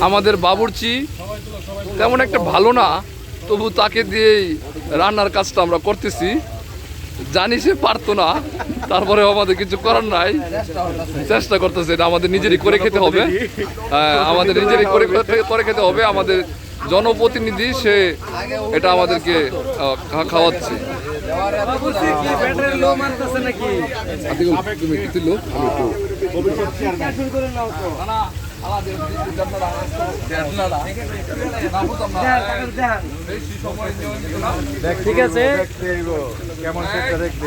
আমাদের বাবুর্চি তেমন একটা ভালো না তবু তাকে দিয়েই রান্নার কাজটা আমরা করতেছি। জানি সে পারতো না তারপরে আমাদের কিছু করার নাই। চেষ্টা করতেছে আমাদের নিজেরই করে খেতে হবে। হ্যাঁ, আমাদের নিজেরই করে করে খেতে হবে আমাদের জনপ্রতিনিধি সে এটা আমাদেরকে খা- খাওয়াচ্ছে ঠিক আছে কেমন দেখতে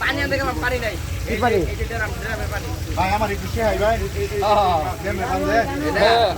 পানি আনতে গেলাম পানি নাই। ভাই আমার একটু শেহাই ভাই। কান্দে হ্যাঁ